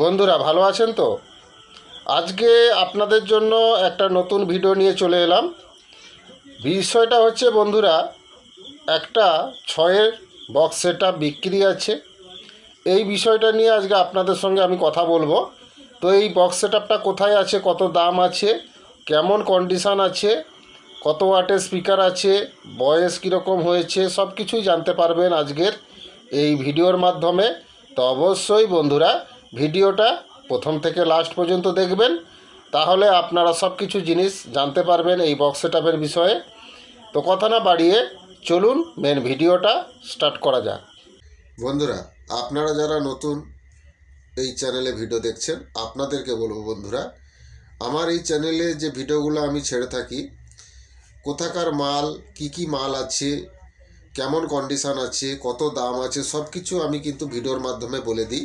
বন্ধুরা, ভালো আছেন তো? আজকে আপনাদের জন্য একটা নতুন ভিডিও নিয়ে চলে এলাম। বিষয়টা হচ্ছে, বন্ধুরা, একটা ছয়ের বক্স সেটা বিক্রি আছে। এই বিষয়টা নিয়ে আজকে আপনাদের সঙ্গে আমি কথা বলব। তো এই বক্স সেটআপটা কোথায় আছে, কত দাম আছে, কেমন কন্ডিশান আছে, কত ওয়াটের স্পিকার আছে, বয়স কীরকম হয়েছে সব কিছুই জানতে পারবেন আজকের এই ভিডিওর মাধ্যমে। তো অবশ্যই, বন্ধুরা ভিডিওটা প্রথম থেকে লাস্ট পর্যন্ত দেখবেন। তাহলে আপনারা সব কিছু জিনিস জানতে পারবেন এই বক্স সেটআপের বিষয়ে। তো কথা না বাড়িয়ে চলুন মেন ভিডিওটা স্টার্ট করা যাক। বন্ধুরা, আপনারা যারা নতুন এই চ্যানেলে ভিডিও দেখছেন, আপনাদেরকে বলব বন্ধুরা, আমার এই চ্যানেলে যে ভিডিওগুলো আমি ছেড়ে থাকি, কোথাকার মাল, কি কি মাল আছে, কেমন কন্ডিশান আছে, কত দাম আছে সব কিছু আমি কিন্তু ভিডিওর মাধ্যমে বলে দিই।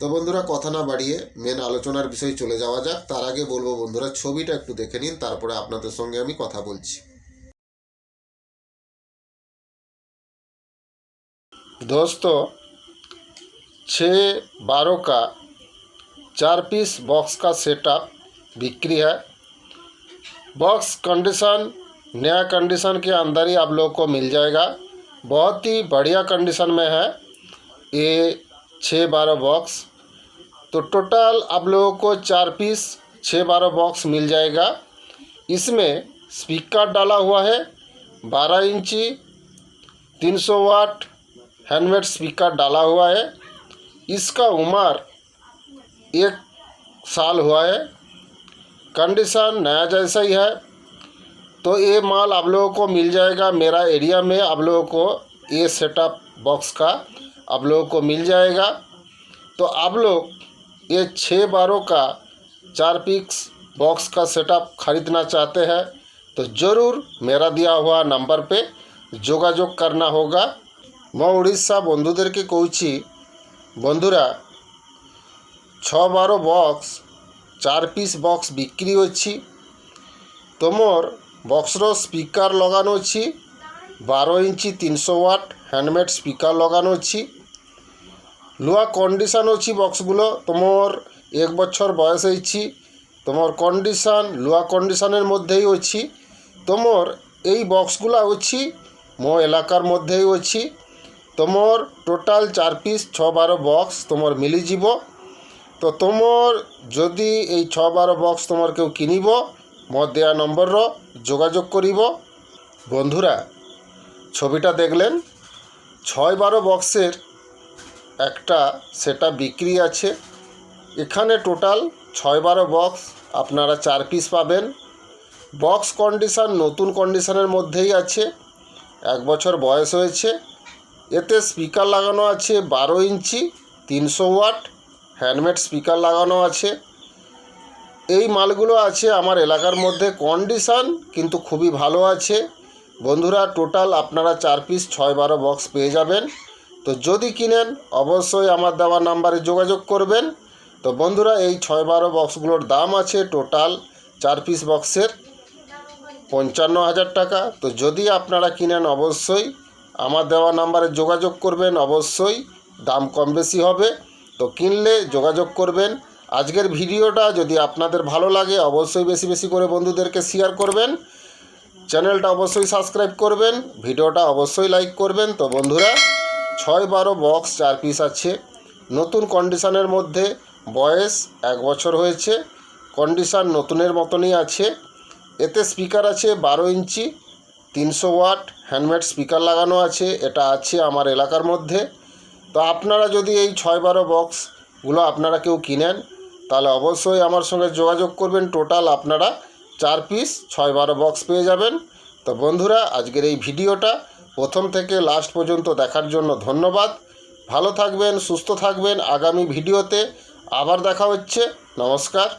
তো বন্ধুরা কথা না বাড়িয়ে মেন আলোচনার বিষয়ে চলে যাওয়া যাক তার আগে বলবো বন্ধুরা ছবিটা একটু দেখে নিন তারপরে আপনাদের সঙ্গে আমি কথা বলছি दोस्तों छः बारह का चार पीस बॉक्स का सेटअप बिक्री है बॉक्स कंडीशन नया कंडीशन के अंदर ही आप लोगों को मिल जाएगा बहुत ही बढ़िया कंडीशन में है ये छः बारह बॉक्स तो टोटल आप लोगों को चार पीस छः बारह बॉक्स मिल जाएगा। इसमें स्पीकर डाला हुआ है, बारह इंची, तीन सौ वाट हैंडमेड स्पीकर डाला हुआ है। इसका उम्र एक साल हुआ है। कंडीशन नया जैसा ही है। तो ये माल आप लोगों को मिल जाएगा मेरा एरिया में आप लोगों को ये सेटअप बॉक्स का। आप लोगों को मिल जाएगा। तो आप लोग ये छः बारों का चार पिक्स बॉक्स का सेटअप खरीदना चाहते हैं तो ज़रूर मेरा दिया हुआ नंबर पे जोगाजोग करना होगा। मैं उड़ीसा बंधुदेर के कहि बंधुरा छ बारो बक्स, चार पीस बॉक्स बिक्री हो तो मोर बक्सर स्पीकर लगानो अच्छी বারো ইঞ্চি তিনশো ওয়াট হ্যান্ডমেড স্পিকার লাগানো অছি লুয়া কন্ডিশন অছি বক্সগুলো তোমার এক বছর বয়স হয়েছি। তোমার কন্ডিশন লুয়া কন্ডিশনের মধ্যেই অছি তোমার এই বক্সগুলো অছি মো এলাকার মধ্যেই অছি তোমার টোটাল চার পিস ছ বার বক্স তোমার মিলিযিব তো তোমার যদি এই ছ বার বক্স তোমার কেউ কিনিব, মো দেয়া নম্বরর যোগাযোগ করিব। বন্ধুরা ছবিটা দেখলেন। ছয় বারো বক্সের একটা সেটা বিক্রি আছে। এখানে টোটাল ছয় বারো বক্স আপনারা চার পিস পাবেন। বক্স কন্ডিশান নতুন কন্ডিশানের মধ্যেই আছে। এক বছর বয়স হয়েছে। এতে স্পিকার লাগানো আছে বারো ইঞ্চি, তিনশো ওয়াট, হ্যান্ডমেড স্পিকার লাগানো আছে। এই মালগুলো আছে আমার এলাকার মধ্যে। কন্ডিশান কিন্তু খুবই ভালো আছে। বন্ধুরা টোটাল আপনারা চার পিস ছয় বারো বক্স পেয়ে যাবেন। তো যদি কিনেন, অবশ্যই আমার দেওয়া নাম্বারে যোগাযোগ করবেন। তো বন্ধুরা, এই ছয় বারো বক্সগুলোর দাম আছে টোটাল চার পিস বক্সের পঞ্চান্ন হাজার টাকা। তো যদি আপনারা কিনেন, অবশ্যই আমার দেওয়া নাম্বারে যোগাযোগ করবেন। অবশ্যই দাম কম বেশি হবে। তো কিনলে যোগাযোগ করবেন। আজকের ভিডিওটা যদি আপনাদের ভালো লাগে, অবশ্যই বেশি বেশি করে বন্ধুদেরকে শেয়ার করবেন। চ্যানেলটা অবশ্যই সাবস্ক্রাইব করবেন, ভিডিওটা অবশ্যই লাইক করবেন। তো বন্ধুরা, ছয় বারো বক্স, চার পিস আছে। নতুন কন্ডিশনের মধ্যে বয়স এক বছর হয়েছে। কন্ডিশন নতুনের মতনই আছে। এতে স্পিকার আছে বারো ইঞ্চি, তিনশো ওয়াট। হ্যান্ডমেড স্পিকার লাগানো আছে, এটা আছে আমার এলাকার মধ্যে। তো আপনারা যদি এই ছয় বারো বক্সগুলো আপনারা কেউ কিনেন, তাহলে অবশ্যই আমার সঙ্গে যোগাযোগ করবেন। টোটাল আপনারা চার পিস ছয় বারো বক্স পেয়ে যাবেন। তো বন্ধুরা, আজকের এই ভিডিওটা প্রথম থেকে লাস্ট পর্যন্ত দেখার জন্য ধন্যবাদ। ভালো থাকবেন, সুস্থ থাকবেন। আগামী ভিডিওতে আবার দেখা হচ্ছে। নমস্কার।